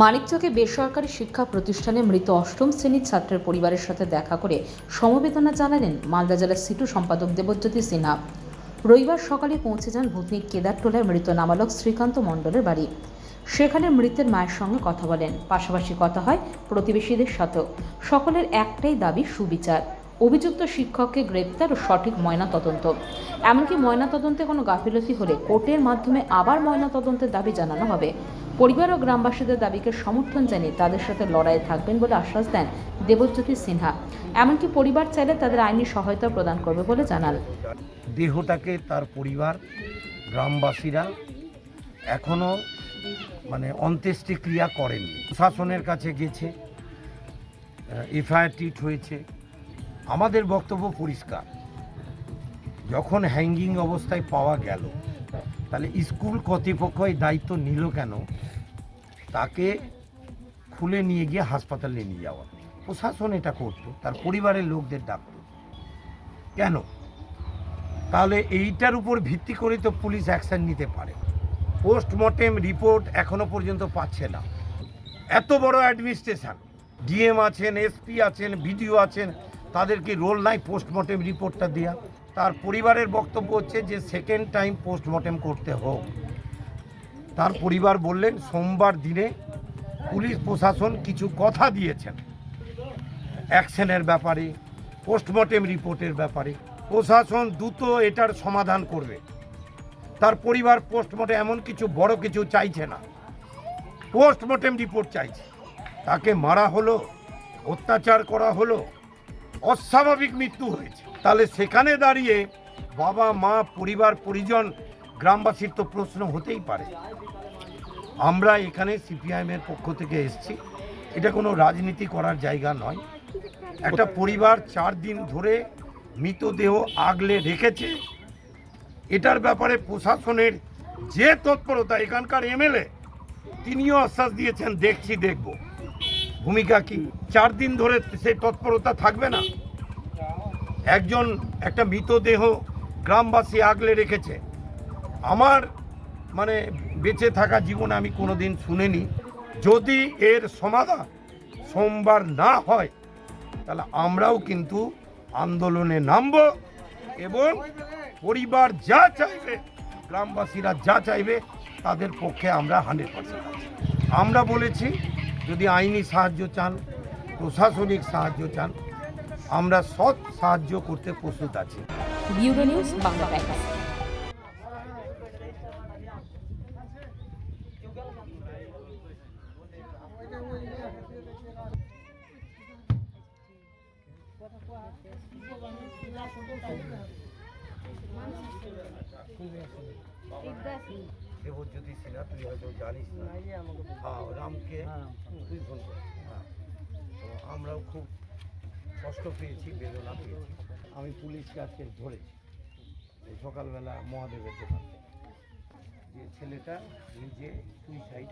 মানিকচকে বেসরকারি শিক্ষা প্রতিষ্ঠানে মৃত অষ্টম শ্রেণির ছাত্রের পরিবারের সাথে দেখা করে সমবেদনা জানালেন মালদা জেলার সিটু সম্পাদক দেবজ্যোতি সিনহা। রবিবার সকালে পৌঁছে যান ভূতনি কেদারটোলায় মৃত নাবালক শ্রীকান্ত মণ্ডলের বাড়ি। সেখানে মৃতের মায়ের সঙ্গে কথা বলেন। পাশাপাশি কথা হয় প্রতিবেশীদের সাথেও। সকলের একটাই দাবি, সুবিচার। অভিযুক্ত শিক্ষককে গ্রেপ্তার ও সঠিক ময়না তদন্ত এমনকি ময়না তদন্তে কোনো গাফিলতি হলে কোর্টের মাধ্যমে আবার ময়না তদন্তের দাবি জানানো হবে। পরিবার ও গ্রামবাসীদের দাবিকে সমর্থন জানিয়ে তাদের সাথে লড়াইয়ে থাকবেন বলে আশ্বাস দেন দেবজ্যোতি সিনহা। এমনকি পরিবার চাইলে তাদের আইনি সহায়তা প্রদান করবে বলে জানান। দেহটাকে তার পরিবার, গ্রামবাসীরা এখনও মানে অন্ত্যেষ্টিক্রিয়া করেননি প্রশাসনের কাছে গেছে এফআইআর টিট হয়েছে। আমাদের বক্তব্য পরিষ্কার। যখন হ্যাঙ্গিং অবস্থায় পাওয়া গেল, তাহলে স্কুল কর্তৃপক্ষ এই দায়িত্ব নিল কেন? তাকে খুলে নিয়ে গিয়ে হাসপাতালে নিয়ে যাওয়া। প্রশাসন এটা করতো, তার পরিবারের লোকদের ডাকতো। কেন? তাহলে এইটার উপর ভিত্তি করে তো পুলিশ অ্যাকশন নিতে পারে। পোস্টমর্টেম রিপোর্ট এখনও পর্যন্ত পাচ্ছে না। এত বড় অ্যাডমিনিস্ট্রেশন ডিএম আছেন এসপি আছেন বিডিও আছেন তাদের কি রোল নাই পোস্টমর্টেম রিপোর্টটা দেওয়া তার পরিবারের বক্তব্য হচ্ছে যে সেকেন্ড টাইম পোস্টমর্টেম করতে হোক। তার পরিবার বললেন, সোমবার দিনে পুলিশ প্রশাসন কিছু কথা দিয়েছেন। অ্যাকশনের ব্যাপারে, পোস্টমর্টেম রিপোর্টের ব্যাপারে। প্রশাসন দ্রুত এটার সমাধান করবে। তার পরিবার পোস্টমর্টে এমন কিছু, বড় কিছু চাইছে না। পোস্টমর্টেম রিপোর্ট চাইছে। তাকে মারা হলো, অত্যাচার করা হলো, অস্বাভাবিক মৃত্যু হয়েছে। তাহলে সেখানে দাঁড়িয়ে বাবা, মা, পরিবার, পরিজন গ্রামবাসীর তো প্রশ্ন হতেই পারে। আমরা এখানে সিপিআইএমের পক্ষ থেকে এসেছি। এটা কোনো রাজনীতি করার জায়গা নয়। একটা পরিবার চার দিন ধরে মৃতদেহ আগলে রেখেছে। এটার ব্যাপারে প্রশাসনের যে তৎপরতা, এখানকার এমএলএ, তিনিও আশ্বাস দিয়েছেন, দেখছি, দেখব। ভূমিকা কি? চার দিন ধরে সেই তৎপরতা থাকবে না? একজন, একটা মৃতদেহ গ্রামবাসী আগলে রেখেছে। আমার মানে বেঁচে থাকা জীবনে আমি কোনোদিন শুনিনি। যদি এর সমাধান সোমবার না হয়, তাহলে আমরাও কিন্তু আন্দোলনে নামব এবং পরিবার যা চাইবে, গ্রামবাসীরা যা চাইবে, তাদের পক্ষে আমরা হান্ড্রেড পার্সেন্ট আমরা বলেছি, যদি আইনি সাহায্য চান, প্রশাসনিক সাহায্য চান, আমরা সৎ সাহায্য করতে প্রস্তুত আছি। বাংলা দেবজ্যোতি সিনহা তুই হয়তো জানিস না রামকে তুই ফোন তো আমরাও খুব কষ্ট পেয়েছি, বেদনা পেয়েছি। আমি পুলিশকে আজকে ধরেছি। সকালবেলা মহাদেবের দোকান যে ছেলেটা নিজে সুইসাইড